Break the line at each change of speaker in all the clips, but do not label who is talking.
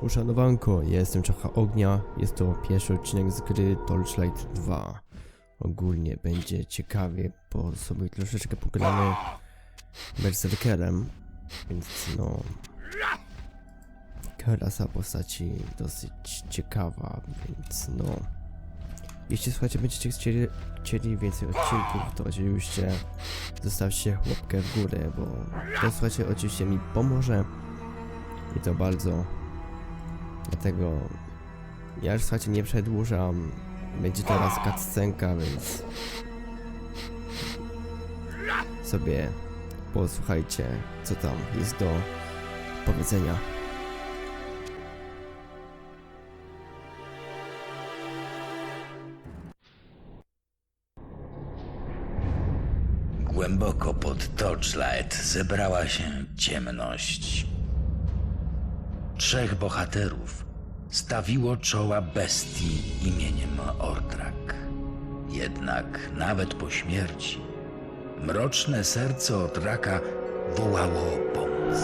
Uszanowanko, ja jestem Czacha Ognia, jest to pierwszy odcinek z gry Torchlight 2. Ogólnie będzie ciekawie, bo sobie troszeczkę pogadamy Berserkerem, więc no... Klasa postaci dosyć ciekawa, więc no... Jeśli słuchajcie, będziecie chcieli, chcieli więcej odcinków, to oczywiście zostawcie łapkę w górę, bo to słuchajcie, oczywiście mi pomoże i to bardzo. Dlatego ja już słuchajcie nie przedłużam. Będzie teraz cutscenka, więc sobie posłuchajcie, co tam jest do powiedzenia.
Głęboko pod Torchlight zebrała się ciemność. Trzech bohaterów stawiło czoła bestii imieniem Ordrak. Jednak nawet po śmierci mroczne serce Ordraka wołało o pomoc.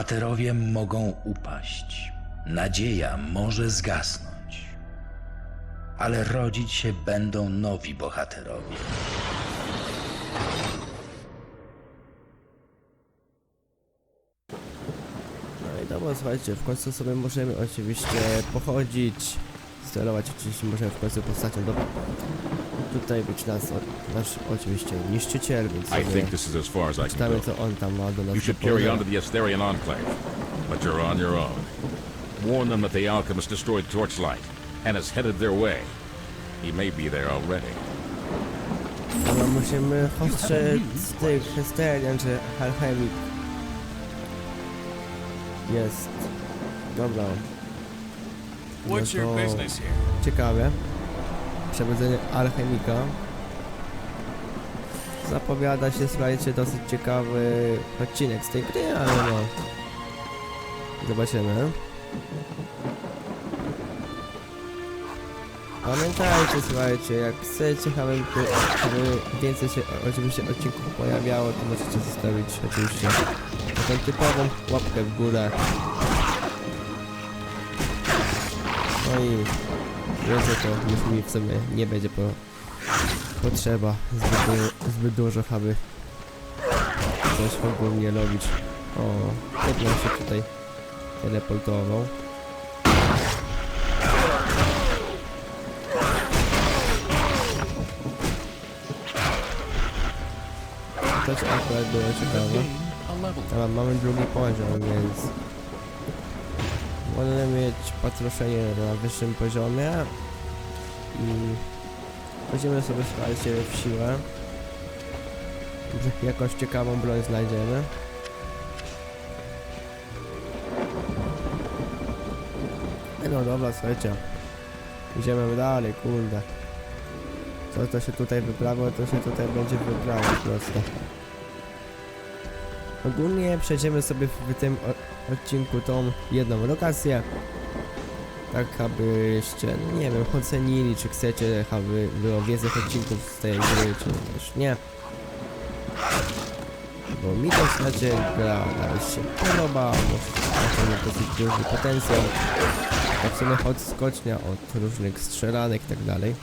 Bohaterowie mogą upaść, nadzieja może zgasnąć, ale rodzić się będą nowi bohaterowie.
No i dobra, słuchajcie, w końcu sobie możemy oczywiście pochodzić, sterować oczywiście możemy w końcu postacią. Do... Tutaj być nas, nasz oczywiście niszczyciel, więc
I
sobie
think this is as far as I can
czytamy
go.
co on tam ma do nas
You should carry on
powiedzenia.
to the Asterian Enclave, but you're on your own. Warn them that the alchemist destroyed Torchlight and is headed their way. He may be there already.
Dobra, musimy ostrzec tych Hesterian, czy Alchemik. Jest. Dobra. No
What's your
to
business here?
Ciekawe. Przebudzenie Alchemika. Zapowiada się, słuchajcie, dosyć ciekawy odcinek z tej gry, ale no. Zobaczymy. Pamiętajcie, słuchajcie, jak chcecie, aby, aby więcej się oczywiście odcinków pojawiało, to możecie zostawić oczywiście taką typową łapkę w górę. No i więcej to już mi w sumie nie będzie po, potrzeba zbyt, zbyt dużo, aby coś ogólnie robić. O, jedno się tutaj teleportował. To akurat było ciekawe.
A level.
Dobra, mamy drugi poziom, więc możemy mieć patroszenie na wyższym poziomie i weźmiemy sobie słuchajcie w siłę. Jakąś ciekawą broń znajdziemy. No dobra, słuchajcie. Idziemy dalej, kurde. Co to się tutaj wyprawo, to się tutaj będzie wyprawo prosto. Ogólnie przejdziemy sobie w tym odcinku tą jedną lokację. Tak abyście, no nie wiem, ocenili, czy chcecie, aby było więcej odcinków z tej gry, czy też nie. Bo mi to znaczy gra nawet się podoba, bo ma dosyć duży potencjał. Tak w sumie odskocznia od różnych strzelanek i tak dalej.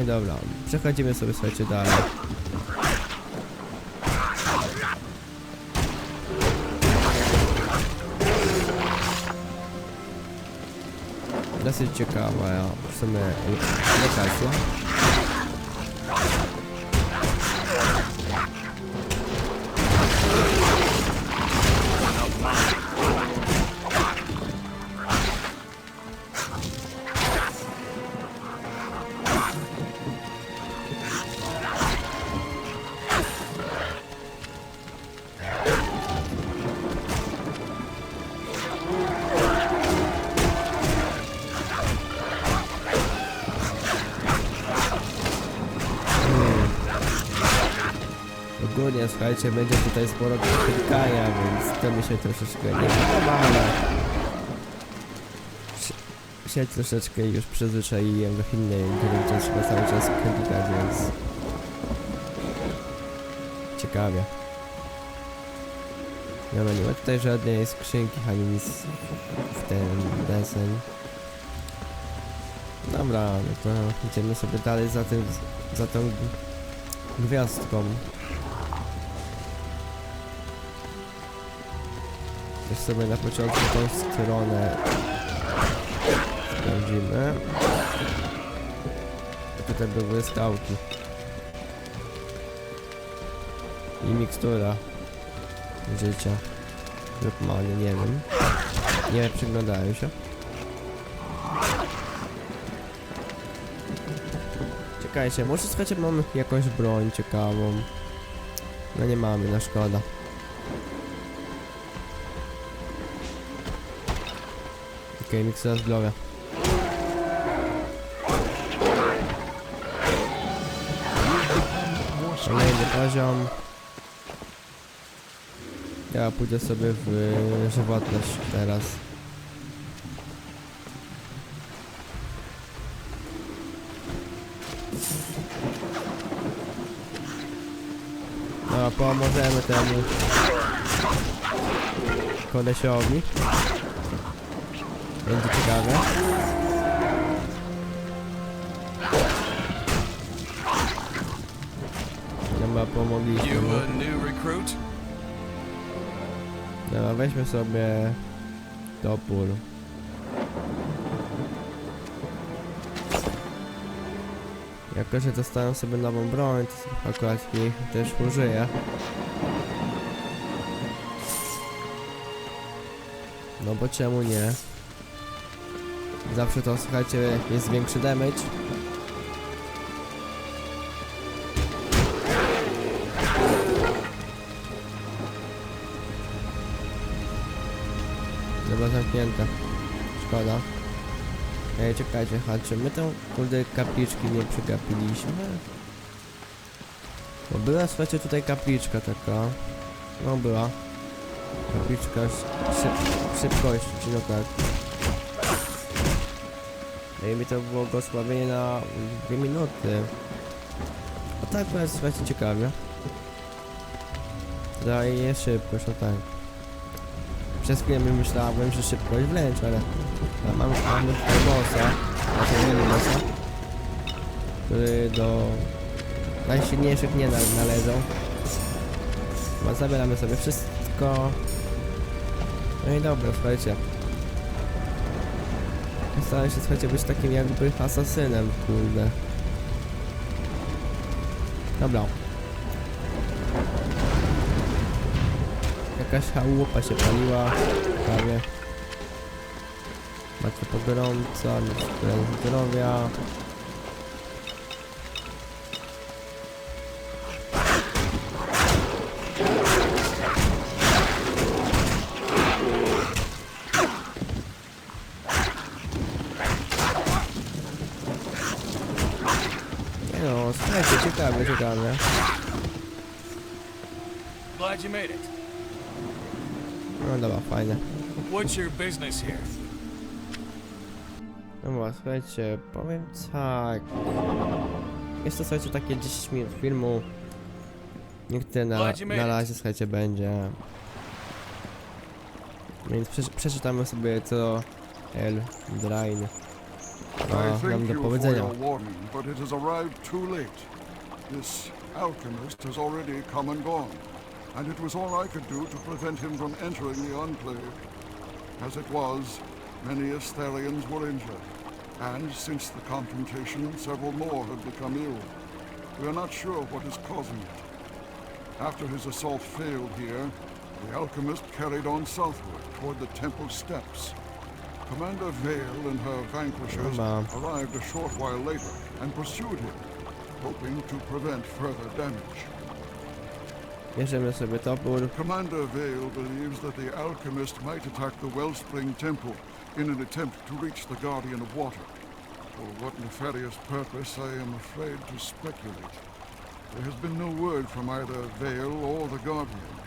No i dobra, przechodzimy sobie słuchajcie dalej. Dosyć ciekawa w sumie lokacja. Słuchajcie, będzie tutaj sporo klikania, więc to mi się troszeczkę nie podoba, ale się- troszeczkę już przyzwyczaiłem do innej gry, gdzie trzeba cały czas klikać, więc ciekawie. Dobra, nie ma tutaj żadnej skrzynki ani nic w ten deseń. Dobra, no to idziemy sobie dalej za tym, za tą gwiazdką. Też sobie na początku tą stronę sprawdzimy. Tutaj były skałki. I mikstura życia. Lub many, nie wiem. Nie przyglądałem się. Czekajcie, może słuchajcie, mamy jakąś broń ciekawą. No nie mamy, no szkoda. Okej, okay, miksera. Kolejny poziom. Ja pójdę sobie w żywotność teraz. No, pomożemy temu kolesiowi. Będzie ciekawe. Chyba pomogliśmy. Dobra, weźmy sobie topór. Jako, że dostałem sobie nową broń, to akurat jej też użyję. No bo czemu nie? Zawsze to, słuchajcie, jest większy damage. Chyba zamknięte. Szkoda. Ej, czekajcie, chodźcie. My tą kurde kapliczki nie przegapiliśmy. Bo była, słuchajcie, tutaj kapliczka taka. No była. Kapliczka szyb szybkości, no tak. No i mi to było błogosławienie na dwie minuty. A tak była, słuchajcie, ciekawie. Daje szybkość, no tak. Przez chwilę myślałem, że szybkość wręcz, ale ale mamy, mamy tutaj bossa, znaczy nie bossa, który do najsilniejszych nie nal- należą. Zabieramy sobie wszystko. No i dobra, słuchajcie. Staram się, słuchajcie, być takim jakby asasynem, kurde. Dobra. Jakaś chałupa się paliła, prawie. Macie pogromca, zdrowia. No, słuchajcie, ciekawe, ciekawe.
Glad you made it.
No dobra, fajne.
What's your business here?
No dobra, słuchajcie, powiem tak. Jest to, słuchajcie, takie 10 minut filmu. Niech tyle na, na razie, słuchajcie, będzie. Więc przeczy- przeczytamy sobie, co El Drain
I
ma nam
thank you for your warning, but it has arrived too late. This alchemist has already come and gone, and it was all I could do to prevent him from entering the Enclave. As it was, many Astharians were injured, and since the confrontation, several more have become ill. We are not sure what is causing it. After his assault failed here, the alchemist carried on southward toward the temple steps. Commander Vale and her vanquishers arrived a short while later and pursued him, hoping to prevent further damage.
Bierzemy sobie topór.
Commander Vale believes that the alchemist might attack the Wellspring Temple in an attempt to reach the Guardian of Water. For what nefarious purpose, I am afraid to speculate. There has been no word from either Vale or the Guardian.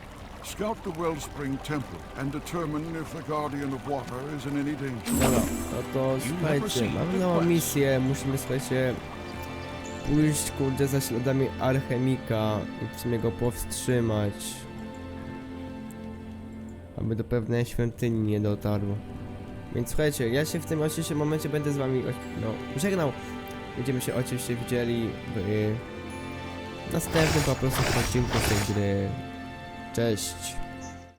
Scout the Wellspring Temple and determine if the Guardian of Water is in any danger.
Dobra, no to słuchajcie, mamy nową misję, musimy, słuchajcie, pójść, kurde, za śladami alchemika i w sumie go powstrzymać. Aby do pewnej świątyni nie dotarł. Więc słuchajcie, ja się w tym oczywiście momencie będę z wami, no, żegnał. Będziemy się oczywiście widzieli w y, następnym po prostu odcinku tej gry. Cześć!